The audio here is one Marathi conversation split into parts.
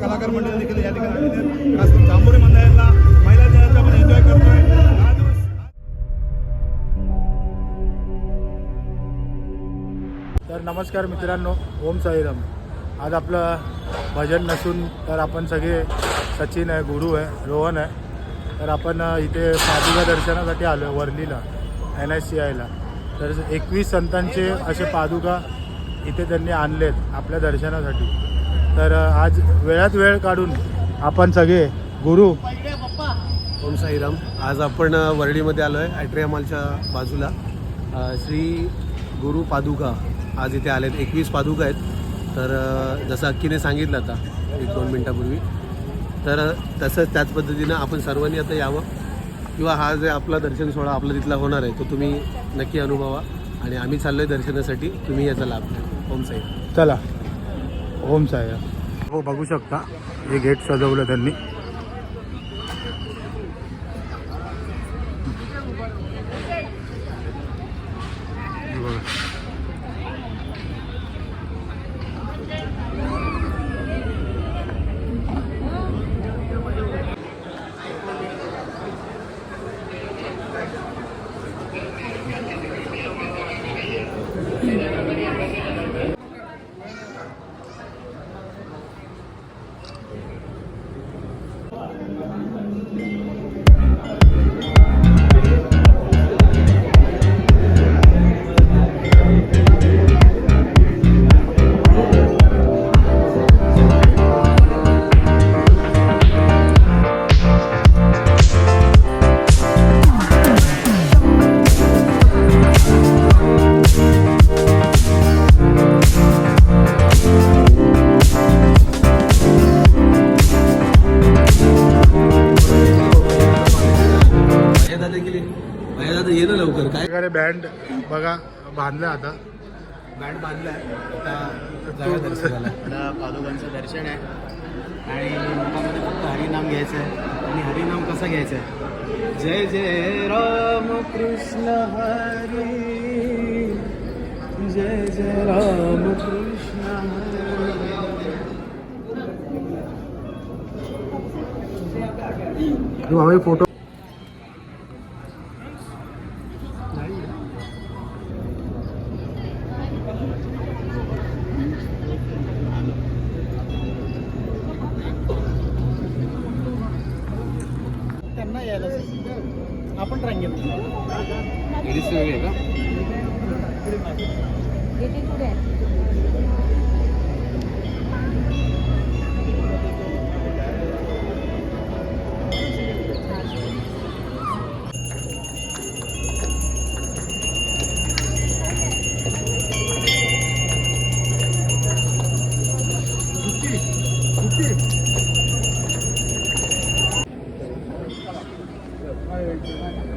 कलाकार मंडळ देखील या ठिकाणी आलेले आहेत. खास करून जांभोरी महिला दिनाचा आपण एन्जॉय करतोय. हा दिवस तर नमस्कार मित्रांनो ओम साईराम. आज आपलं भजन नसून तर आपण सगळे सचिन आहे गुरु आहे रोहन आहे. तर आपण इथे पादुका दर्शनासाठी आलो आहे वर्लीला एन एस सी आयला तर एकवीस संतांचे असे पादुका इथे त्यांनी आणलेत आपल्या दर्शनासाठी. तर आज वेळात वेळ काढून आपण सगळे गुरु ओम साईराम. आज आपण वर्डीमध्ये आलो आहे ॲट्रिया मॉलच्या बाजूला. श्री गुरु पादुका आज इथे आलेत. एकवीस पादुका आहेत. तर जसं अक्कीने सांगितलं आता एक दोन मिनटापूर्वी तर तसंच त्याच पद्धतीनं आपण सर्वांनी आता यावं. किंवा हा जे आपला दर्शन सोहळा आपला तिथला होणार आहे तो तुम्ही नक्की अनुभवा. आणि आम्ही चाललो आहे दर्शनासाठी. तुम्ही याचा लाभ घ्या. ओम साईराम. चला. ओम साहेब हो बघू शकता. हे गेट सजवलं त्यांनी. बांधला आता. बँड बांधलाय. आता पादुकांचं दर्शन आहे. आणि मुखामध्ये फक्त हरिनाम घ्यायचं आहे आणि हरिनाम कसं घ्यायचं आहे जय जय राम कृष्ण हरी. जय जय राम कृष्ण हरी. फोटो यायला आपण रांगेत लेडीज वेगळे का? चला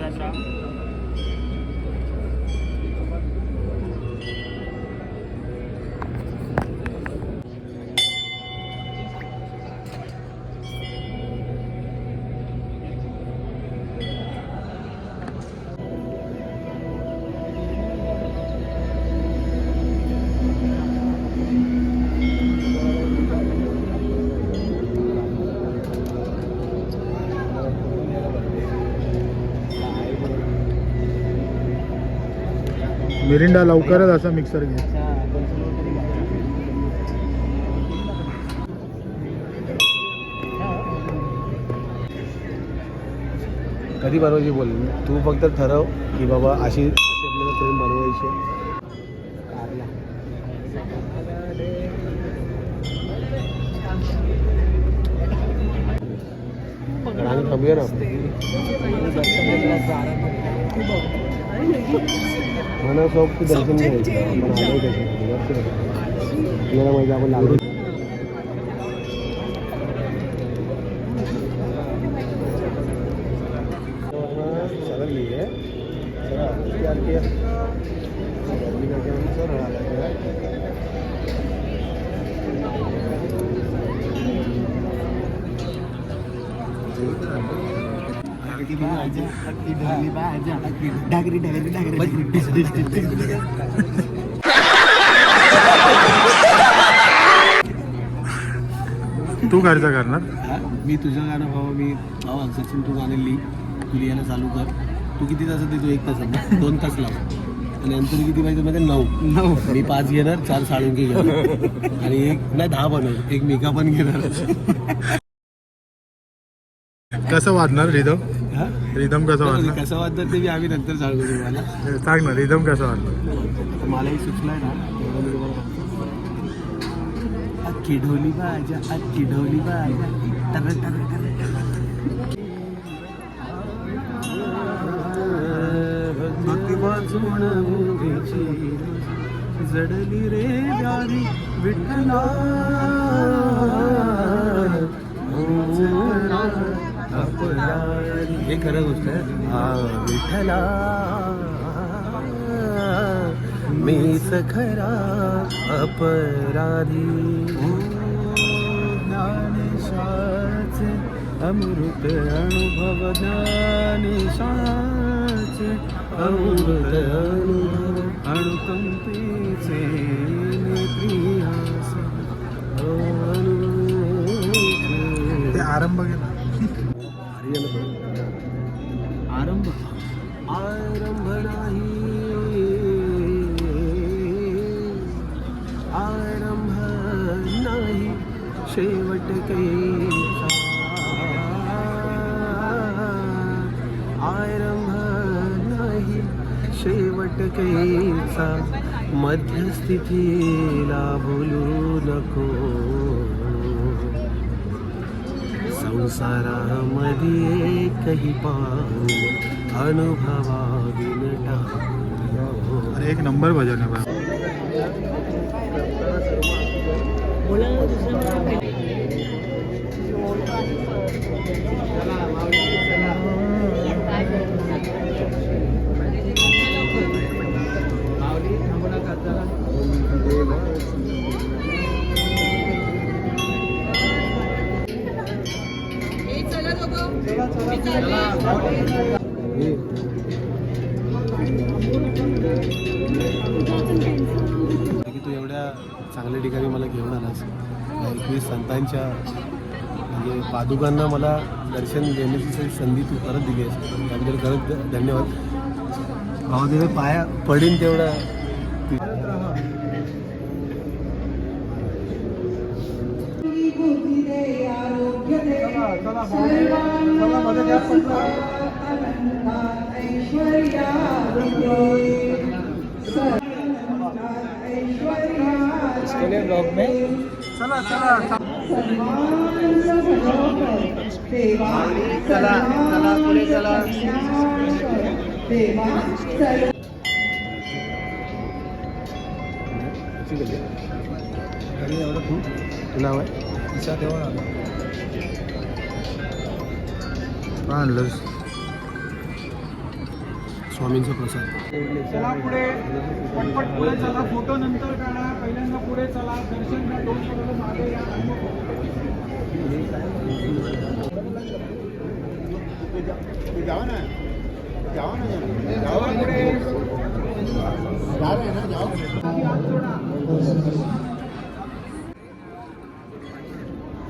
दर्शन घेत पुढे जात मिरिंडा लवकरच असा मिक्सर घे कधी बनवायची बोल? तू फक्त ठरव की बाबा अशी आपल्याला फ्रेम बनवायची. रांग थांबूया ना मला सोबत दर्शन घ्यायचं आपण आलोय त्याच्यामध्ये आपल्याला माहिती आपण लागलो तू खर्च करणार हा, मी तुझं गाणं भावा मी भावा सचिन तू गाणं लिही तू लिहायला चालू कर. तू किती तासात देतो एक तासात. दोन तास लाव. आणि नंतर किती पाहिजे म्हणजे नऊ. नऊ. मी पाच घेणार चार साळुंकी घेणार. आणि एक नाही दहा बनव. एक मेका पण घेणार. कसं वाजणार रिदम हा? रिदम कसं वाजणार कसं वाटतं ते आम्ही नंतर सांगू तुम्हाला. सांग ना रिदम कसं वाजणार तर मलाही सुचलंय ना. अख्खी ढोली बाजा अख्खी ढोली बाजा. मुंगीची जडली रे जारी विठ्ठला. हे खरं गोष्ट आहे. विठ्ठला. मीच खरा अपराधी. ज्ञानेशाचे अमृत अनुभव ज्ञानेशाचे अमृत अनुभव अणुकंपेचे प्रियास ते आरंभ केला शेवट कैसा आरंभ नाही शेवट कैसा मध्यस्थितीला बोलू नको संसारामध्ये एकही पाऊल अनुभवाविन टाकू अरे एक नंबर भजन आहे बा. की तू एवढ्या चांगल्या ठिकाणी मला घेऊन आलास. एकवीस संतांच्या म्हणजे पादुकांना मला दर्शन देण्याची संधी तू परत दिली आहेस. त्याबद्दल खरंच धन्यवाद. भाऊ तिथे पाया पडीन तेवढा. आणि एवढं तू तू नाव आहे काय आणलंस स्वामींचा प्रसाद चला पुढे. पटपट पुढे चला. फोटो नंतर काढा. पहिल्यांदा पुढे चला. दर्शन घ्या दोन करोड मागे या. चला पुढे.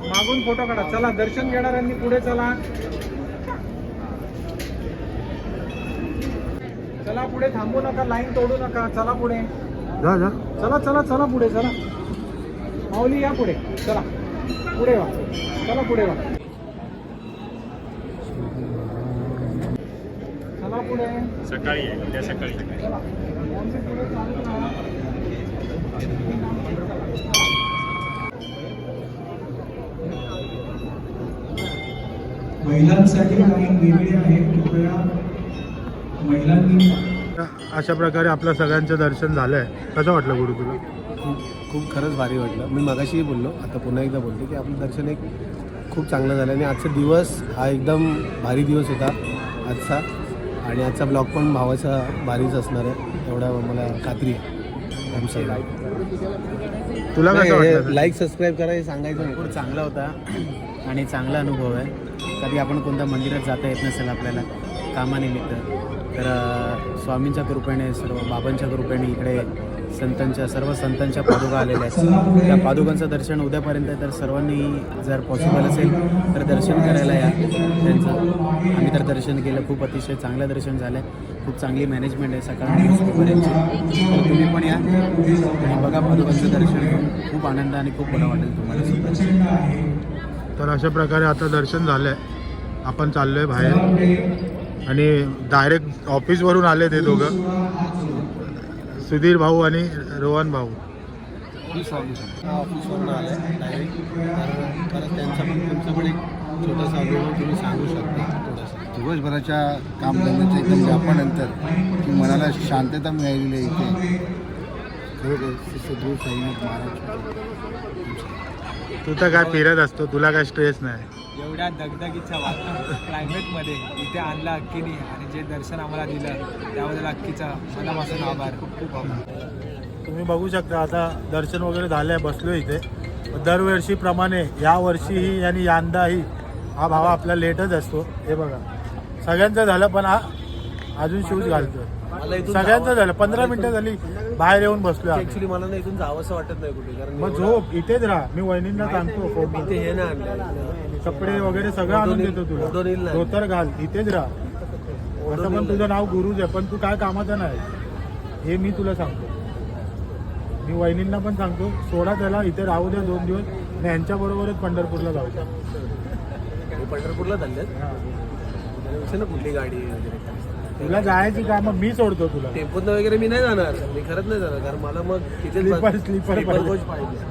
मागून फोटो काढा. चला दर्शन घेणाऱ्यांनी पुढे चला. चला पुढे थांबू नका लाईन तोडू नका. चला पुढे. जा जा. चला चला चला पुढे चला. माऊली या पुढे. चला. पुढे वा. चला पुढे वा. चला पुढे. सकाळी आहे. उद्या सकाळी. चला पुढे राहा. महिलांसाठी लाईन वेगळी आहे कृपया महिलांनी अशा प्रकारे आपलं सगळ्यांचं दर्शन झालंय. कसं वाटलं गुरु तुला? खूप खूप खरंच भारी वाटलं. मी मगाशीही बोललो आता पुन्हा एकदा बोलतो की आपलं दर्शन एक खूप चांगलं झालं आणि आजचा दिवस हा एकदम भारी दिवस होता आजचा. आणि आजचा ब्लॉग पण भावाचा भारीच असणार आहे. एवढा मला खात्री आहे. तुला लाईक सबस्क्राईब करा हे सांगायचं भरपूर चांगला होता. आणि चांगला अनुभव आहे. कधी आपण कोणत्या मंदिरात जाता येत नसेल आपल्याला कामानिमित्त. तर स्वामींच्या कृपेने सर्व बाबांच्या कृपेने इकडे संतांच्या सर्व संतांच्या पादुका आलेल्या आहेत. त्या पादुकांचं दर्शन उद्यापर्यंत आहे तर सर्वांनी जर पॉसिबल असेल तर दर्शन करायला या त्यांचं. आम्ही तर दर्शन केलं खूप अतिशय चांगलं दर्शन झालं आहे खूप चांगली मॅनेजमेंट आहे सकाळ तर तुम्ही पण या आणि बघा पादुकांचं दर्शन घेऊन. खूप आनंद आणि खूप बरं वाटेल तुम्हाला सुद्धा. तर अशा प्रकारे आता दर्शन झालं आहे आपण चाललो आहे बाहेर. आणि डायरेक्ट ऑफिसवरून आले ते दोघं. सुधीर भाऊ आणि रोहन भाऊ. ऑफिसवरून आलं आहे डायरेक्ट तर परत त्यांचा पण तुमचा पण एक छोटासा अनुभव तुम्ही सांगू शकता थोडासा दिवसभराच्या कामधंद्याच्या एकदम व्यापानंतर की मनाला शांतता मिळालेली आहे इथे. खरोखर महाराज. तू तर काय फिरत असतो तुला काय स्ट्रेस नाही. एवढ्या दगदगीच्या वातावरण क्लायमेटमध्ये इथे आणलं अक्कीने आणि जे दर्शन आम्हाला दिलं त्याबद्दल अक्कीचा मनापासून आभार. खूप खूप आभार. तुम्ही बघू शकता आता दर्शन वगैरे झालंय बसलो इथे. दरवर्षीप्रमाणे या वर्षीही आणि यंदाही हा भावा आपला लेटच असतो. हे बघा. सगळ्यांचं झालं पण हा अजून शूज घालतोय. सगळ्यांचं झालं. पंधरा मिनिटं झाली बाहेर येऊन बसलो आम्ही. ॲक्च्युली मला ना इथून जावंसं वाटत नाही कुठे कारण मग झोप इथेच राहा. मी वहिनींना सांगतो इथे हे ना कपडे वगैरे सगळं आणून देतो तुला. धोतर घाल इथेच राहा. असं पण तुझं नाव गुरुज आहे पण तू काय कामाचं नाही. हे मी तुला सांगतो. मी वहिनींना पण सांगतो सोडा त्याला इथे राहू द्या दोन दिवस. आणि यांच्या बरोबरच पंढरपूरला जाऊ द्या पंढरपूरला त्यापेक्षा ना कुठली गाडी. तुला जायची कामं मी सोडतो तुला. टेम्पोतनं वगैरे मी नाही जाणार. मी खरंच नाही जाणार कारण मला मग तिथे Sleeper- sleeper पाहिजे. कोच पाहिजे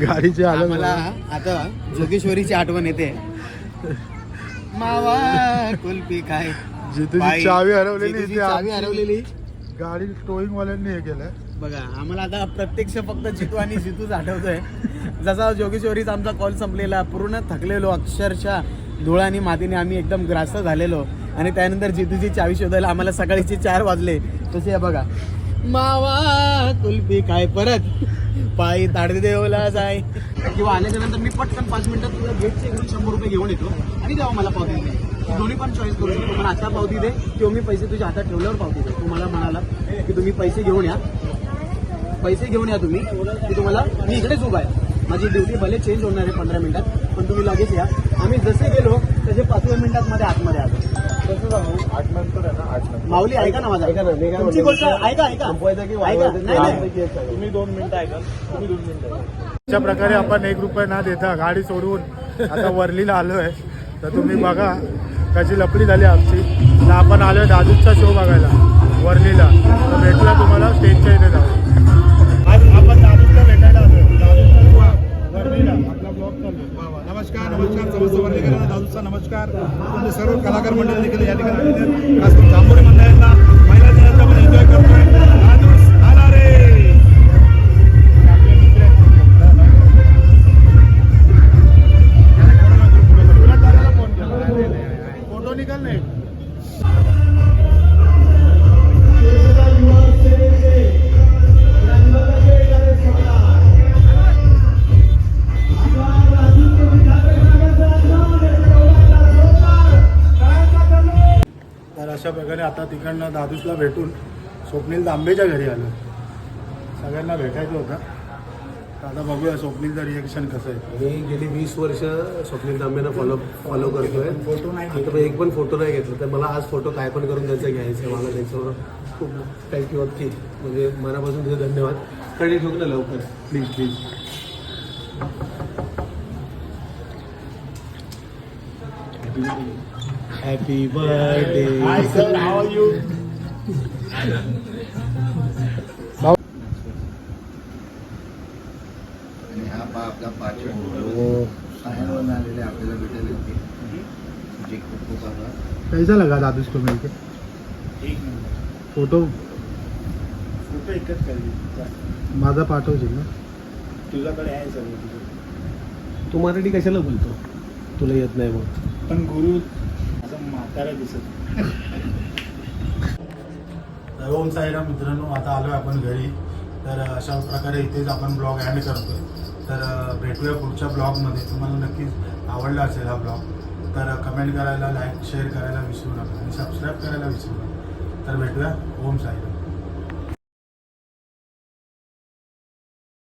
गाडीचे आलं आता जोगेश्वरीची आठवण येते. मावा कुल्फी काय जी तुझी बाई, चावी हरवलेली चावी हरवलेली. गाडी टोईंग वाल्यांनी हे केलंय. बघा आम्हाला आता प्रत्यक्ष फक्त जितू आणि जितूच आठवतोय. जसा जोगेश्वरीचा आमचा कॉल संपलेला पूर्ण थकलेलो अक्षरशः धुळा आणि मातीने आम्ही एकदम ग्रास झालेलो. आणि त्यानंतर जितूची चावी शोधायला आम्हाला सकाळीचे चार वाजले. तसे बघा. मावा कुल्फी काय परत? पायी ताडदे देवला जाय. किंवा आल्याच्यानंतर मी पटकन पाच मिनिटात तुला गेटचे इकडून शंभर रुपये घेऊन येतो. आणि तेव्हा मला पावती दे. तू दोन्ही पण चॉईस करू शकतो पण आता पावती दे किंवा मी पैसे तुझ्या हातात ठेवल्यावर पावती दे तू मला म्हणाला की तुम्ही पैसे घेऊन या. पैसे घेऊन या तुम्ही की तुम्हाला मी इकडेच उभा आहे. माझी ड्युटी भले चेंज होणार आहे पंधरा मिनिटात पण तुम्ही लगेच या. आम्ही जसे गेलो तसे पाचव्या मिनिटात मध्ये आतमध्ये आलो. आठ नंतर आहे ना आठ नंतर माऊली ऐका ना माझा. ऐका ना, मी काय तुमची म्हणतो, गोष्ट ऐका ऐका. संपवायचं की ऐका. वाढवायचं नाही नाही. पैकी एक आहे. तुम्ही दोन मिनिटं ऐका. तुम्ही दोन मिनिटं अशा प्रकारे आपण एक रुपये ना देता गाडी सोडवून आता वर्लीला आलोय. तर तुम्ही बघा कशी लपडी झाली आमची. तर आपण आलोय दादूचा शो बघायला वर्लीला. तर भेटूया तुम्हाला स्टेजच्या इथे जाऊ नमस्कार नमस्कार समस्त वर्णिकरांना दादूचा नमस्कार. तुमचे सर्व कलाकार मंडळ देखील या ठिकाणी खास करून जांभोळी मंडळांना आता तिकडनं दादूसला भेटून स्वप्नील दांबेच्या घरी आलो. सगळ्यांना भेटायचं होतं. आता बघूया स्वप्नीलचं रिएक्शन कसं आहे. मी गेली वीस वर्ष स्वप्नील तांबेना फॉलो फॉलो करतोय. फोटो नाही मी एक पण फोटो नाही घेतला. तर मला आज फोटो काय पण करून त्याचा घ्यायचा आहे मला त्याच्यावर खूप थँक्यू की म्हणजे मनापासून तुझे धन्यवाद. कडे ठेवू ना लवकर. प्लीज प्लीज हॅपी बर्थडे आणि हा पा आपला पाचवा फोटो सायनवरून आलेले आपल्याला भेटायला होते जे खूप खूप आभार. कैसा लगा दादूस को मिलके फोटो? फोटो एकच पाहिजे माझा पाठवशील ना? तुझ्याकडे आहे सगळं. तुझं तू मराठी कशाला बोलतो? तुला येत नाही मग. पण गुरु त्याला दिसत. तर ओम साईराम मित्रांनो आता आलो आपण घरी. तर अशा प्रकारे इथेच आपण ब्लॉग ॲड करतोय. तर भेटूया पुढच्या ब्लॉगमध्ये. तुम्हाला नक्कीच आवडला असेल हा ब्लॉग तर कमेंट करायला लाईक शेअर करायला विसरू नका आणि सबस्क्राईब करायला विसरू नका. तर भेटूया. ओम साईराम.